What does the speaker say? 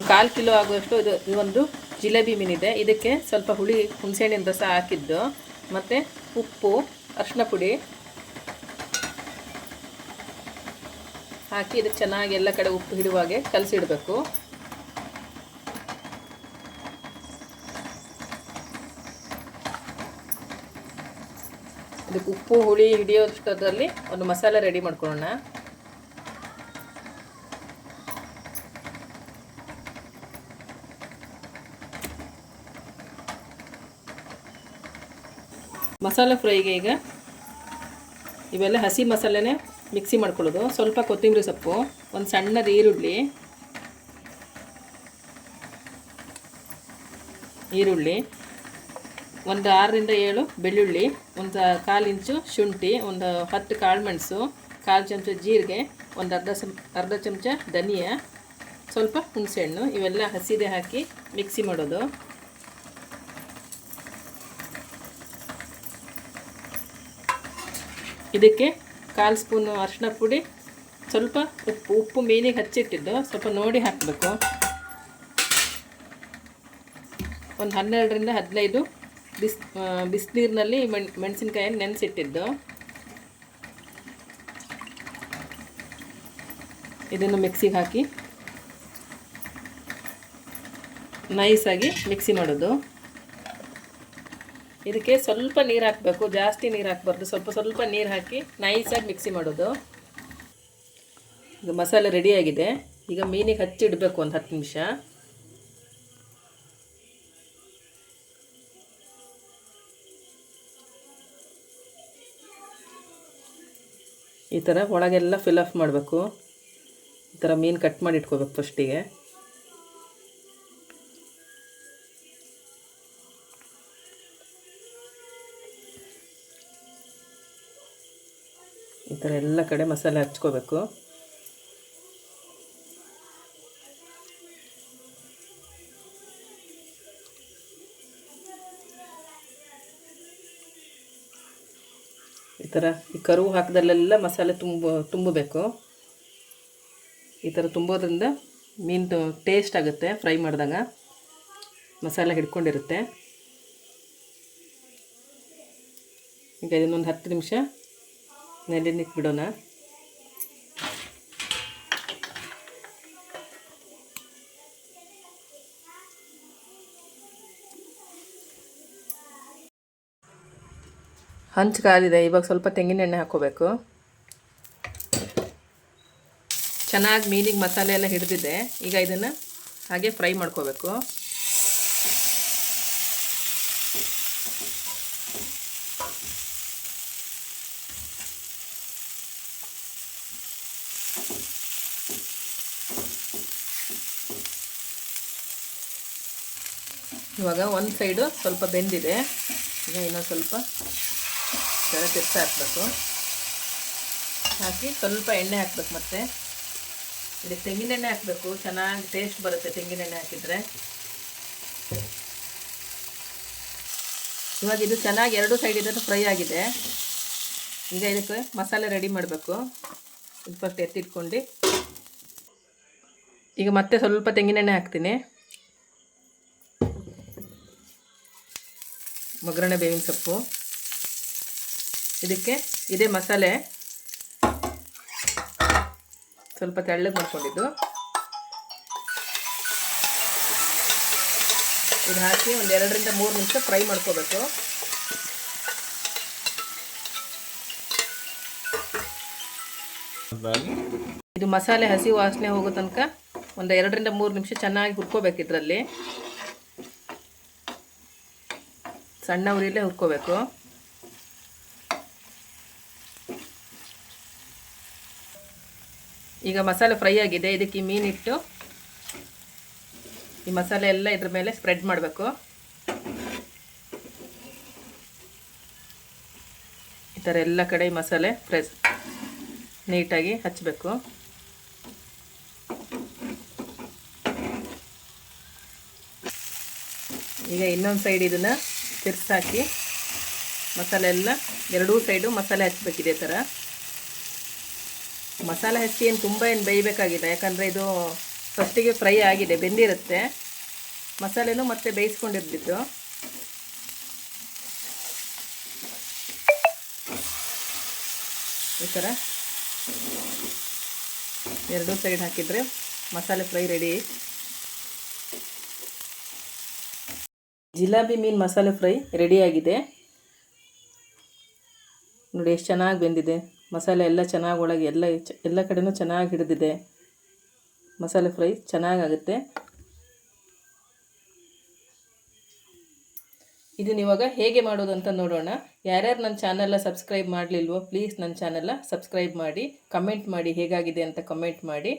ಕಾಲು kilo ಆಗುವಷ್ಟು ಇದು ಇದೊಂದು ಜಿಲೇಬಿ ಮೀನಿದೆ ಇದಕ್ಕೆ ಸ್ವಲ್ಪ ಹುಳಿ, ಹುಣಸೆಹಣ್ಣಿನ ರಸ ಹಾಕಿದ್ದು. ಮತ್ತು ಉಪ್ಪು ಅರಿಶಿನ ಪುಡಿ ಹಾಕಿ ಇದಕ್ಕೆ ಚೆನ್ನಾಗಿ ಎಲ್ಲ ಕಡೆ ಉಪ್ಪು ಹಿಡುವಾಗೆ ಕಲಸಿಡಬೇಕು. ಇದಕ್ಕೆ ಉಪ್ಪು, ಹುಳಿ ಹಿಡಿಯೋಷ್ಟರಲ್ಲಿ ಒಂದು ಮಸಾಲೆ ರೆಡಿ ಮಾಡ್ಕೊಳ್ಳೋಣ. ಮಸಾಲೆ ಫ್ರೈಗೆ ಈಗ ಇವೆಲ್ಲ ಹಸಿ ಮಸಾಲೆನೇ ಮಿಕ್ಸಿ ಮಾಡ್ಕೊಳ್ಳೋದು. ಸ್ವಲ್ಪ ಕೊತ್ತಂಬರಿ ಸೊಪ್ಪು, ಒಂದು ಸಣ್ಣದು ಈರುಳ್ಳಿ. ಈರುಳ್ಳಿ, ಒಂದು ಆರರಿಂದ ಏಳು ಬೆಳ್ಳುಳ್ಳಿ, ಒಂದು ಕಾಲು ಇಂಚು ಶುಂಠಿ, ಒಂದು ಹತ್ತು ಕಾಳು ಮೆಣಸು, ಕಾಲು ಚಮಚ ಜೀರಿಗೆ, ಒಂದು ಅರ್ಧ ಸಮ್ ಅರ್ಧ ಚಮಚ ಧನಿಯಾ, ಸ್ವಲ್ಪ ಹುಣಸೆಹಣ್ಣು, ಇವೆಲ್ಲ ಹಸಿದೆ ಹಾಕಿ ಮಿಕ್ಸಿ ಮಾಡೋದು. ಇದಕ್ಕೆ ಕಾಲು ಸ್ಪೂನು ಅರಿಶಿನ ಪುಡಿ, ಸ್ವಲ್ಪ ಉಪ್ಪು ಉಪ್ಪು ಮೀನಿಗೆ ಹಚ್ಚಿಟ್ಟಿದ್ದು, ಸ್ವಲ್ಪ ನೋಡಿ ಹಾಕಬೇಕು. ಒಂದು ಹನ್ನೆರಡರಿಂದ ಹದಿನೈದು ಬಿಸ್ ಬಿಸಿನೀರಿನಲ್ಲಿ ಮೆಣ್ ಮೆಣಸಿನ್ಕಾಯನ್ನು ನೆನೆಸಿಟ್ಟಿದ್ದು. ಇದನ್ನು ಮಿಕ್ಸಿಗೆ ಹಾಕಿ. ನೈಸಾಗಿ ಮಿಕ್ಸಿ ಮಾಡೋದು. ಇದಕ್ಕೆ ಸ್ವಲ್ಪ ನೀರು ಹಾಕಬೇಕು, ಜಾಸ್ತಿ ನೀರು ಹಾಕಬಾರ್ದು. ಸ್ವಲ್ಪ ಸ್ವಲ್ಪ ನೀರು ಹಾಕಿ ನೈಸಾಗಿ ಮಿಕ್ಸಿ ಮಾಡೋದು. ಇದು ಮಸಾಲೆ ರೆಡಿಯಾಗಿದೆ ಈಗ ಮೀನಿಗೆ ಹಚ್ಚಿಡಬೇಕು ಒಂದು ಹತ್ತು ನಿಮಿಷ. ಈ ಥರ ಒಳಗೆಲ್ಲ ಫಿಲ್ ಆಫ್ ಮಾಡಬೇಕು. ಈ ಥರ ಮೀನು ಕಟ್ ಮಾಡಿ ಇಟ್ಕೋಬೇಕು ಫಸ್ಟಿಗೆ ಈ ಥರ ಎಲ್ಲ ಕಡೆ ಮಸಾಲೆ ಹಚ್ಕೋಬೇಕು. ಈ ಥರ ಈ ಕರುವು ಹಾಕಿದಲ್ಲೆಲ್ಲ ಮಸಾಲೆ ತುಂಬ ತುಂಬಬೇಕು. ಈ ಥರ ತುಂಬೋದ್ರಿಂದ ಮೀನು ಟೇಸ್ಟ್ ಆಗುತ್ತೆ ಫ್ರೈ ಮಾಡಿದಾಗ. ಮಸಾಲೆ ಹಿಡ್ಕೊಂಡಿರುತ್ತೆ. ಈಗ ಇದನ್ನೊಂದು ಹತ್ತು ನಿಮಿಷ ನೆಲ್ಲಿನಿಕ್ಕೆ ಬಿಡೋಣ ಹಂಚು ಕಾಲಿದೆ, ಇವಾಗ ಸ್ವಲ್ಪ ತೆಂಗಿನ ಎಣ್ಣೆ ಹಾಕ್ಕೋಬೇಕು. ಚೆನ್ನಾಗಿ ಮೀನಿಗೆ ಮಸಾಲೆ ಎಲ್ಲ ಹಿಡಿದಿದೆ, ಈಗ ಇದನ್ನು ಹಾಗೆ ಫ್ರೈ ಮಾಡ್ಕೋಬೇಕು. ಇವಾಗ ಒಂದು ಸೈಡು ಸ್ವಲ್ಪ ಬೆಂದಿದೆ. ಈಗ ಇನ್ನೊಂದು ಸ್ವಲ್ಪ ಕೆಳ ತಿರ್ಸ ಹಾಕಬೇಕು. ಹಾಕಿ ಸ್ವಲ್ಪ ಎಣ್ಣೆ ಹಾಕ್ಬೇಕು ಮತ್ತೆ. ಇದಕ್ಕೆ ತೆಂಗಿನೆಣ್ಣೆ ಹಾಕಬೇಕು. ಚೆನ್ನಾಗಿ ಟೇಸ್ಟ್ ಬರುತ್ತೆ ತೆಂಗಿನೆಣ್ಣೆ ಹಾಕಿದರೆ. ಇವಾಗ ಇದು ಚೆನ್ನಾಗಿ ಎರಡು ಸೈಡ್ ಇದ್ದು ಫ್ರೈ ಆಗಿದೆ. ಈಗ ಇದಕ್ಕೆ ಮಸಾಲೆ ರೆಡಿ ಮಾಡಬೇಕು. ಇದು ಫಸ್ಟ್ ಎತ್ತಿಟ್ಕೊಂಡು. ಈಗ ಮತ್ತೆ ಸ್ವಲ್ಪ ತೆಂಗಿನೆಣ್ಣೆ ಹಾಕ್ತೀನಿ. ಒಗ್ಗರಣೆ ಬೇವಿನ ಸೊಪ್ಪು. ಇದಕ್ಕೆ ಇದೇ ಮಸಾಲೆ. ಸ್ವಲ್ಪ ತೆಳ್ಳಗೆ ಮಾಡ್ಕೊಂಡಿದ್ದು. ಇದು ಹಾಕಿ ಒಂದು ಎರಡರಿಂದ ಮೂರು ನಿಮಿಷ ಫ್ರೈ ಮಾಡ್ಕೋಬೇಕು. ಇದು ಮಸಾಲೆ ಹಸಿ ವಾಸನೆ ಹೋಗೋ ತನಕ ಒಂದು ಎರಡರಿಂದ ಮೂರು ನಿಮಿಷ ಚೆನ್ನಾಗಿ ಹುರ್ಕೋಬೇಕು ಇದರಲ್ಲಿ. ಸಣ್ಣ ಉರಿಯಲ್ಲೇ ಹುರ್ಕೋಬೇಕು. ಈಗ ಮಸಾಲೆ ಫ್ರೈ ಆಗಿದೆ, ಇದಕ್ಕೆ ಮೀನಿಟ್ಟು. ಈ ಮಸಾಲೆ ಎಲ್ಲ ಇದ್ರ ಮೇಲೆ ಸ್ಪ್ರೆಡ್ ಮಾಡಬೇಕು. ಈ ಥರ ಎಲ್ಲ ಕಡೆ ಈ ಮಸಾಲೆ ಫ್ರೆಶ್ ನೀಟಾಗಿ ಹಚ್ಚಬೇಕು ಈಗ ಇನ್ನೊಂದು ಸೈಡ್ ಇದನ್ನು ತಿರ್ಸಾಕಿ ಮಸಾಲೆ ಎಲ್ಲ ಎರಡೂ ಸೈಡು ಮಸಾಲೆ ಹಚ್ಬೇಕು ಇದೇ ಥರ. ಮಸಾಲೆ ಹಚ್ಚಿ ಏನು ತುಂಬ ಏನು ಬೇಯಬೇಕಾಗಿಲ್ಲ, ಯಾಕಂದರೆ ಇದು ಫಸ್ಟಿಗೆ ಫ್ರೈ ಆಗಿದೆ, ಬೆಂದಿರುತ್ತೆ. ಮಸಾಲೆನೂ ಮತ್ತೆ ಬೇಯಿಸ್ಕೊಂಡಿರ್ತಿದ್ದು ಈ ಥರ ಎರಡೂ ಸೈಡ್ ಹಾಕಿದರೆ ಮಸಾಲೆ ಫ್ರೈ ರೆಡಿ. ಜಿಲಾಬಿ ಮೀನು ಮಸಾಲೆ ಫ್ರೈ ರೆಡಿಯಾಗಿದೆ ನೋಡಿ ಎಷ್ಟು ಚೆನ್ನಾಗಿ ಬೆಂದಿದೆ. ಮಸಾಲೆ ಎಲ್ಲ ಚೆನ್ನಾಗಿ ಒಳಗೆ ಎಲ್ಲ ಎಲ್ಲ ಕಡೆನೂ ಚೆನ್ನಾಗಿ ಹಿಡಿದಿದೆ. ಮಸಾಲೆ ಫ್ರೈ ಚೆನ್ನಾಗಾಗುತ್ತೆ ಇದನ್ನ ಇವಾಗ ಹೇಗೆ ಮಾಡೋದು ಅಂತ ನೋಡೋಣ. ಯಾರ್ಯಾರು ನನ್ನ ಚಾನಲ್ನ ಸಬ್ಸ್ಕ್ರೈಬ್ ಮಾಡಲಿಲ್ವೋ ಪ್ಲೀಸ್ ನನ್ನ ಚಾನಲ್ನ ಸಬ್ಸ್ಕ್ರೈಬ್ ಮಾಡಿ ಕಮೆಂಟ್ ಮಾಡಿ ಹೇಗಾಗಿದೆ ಅಂತ ಕಮೆಂಟ್ ಮಾಡಿ.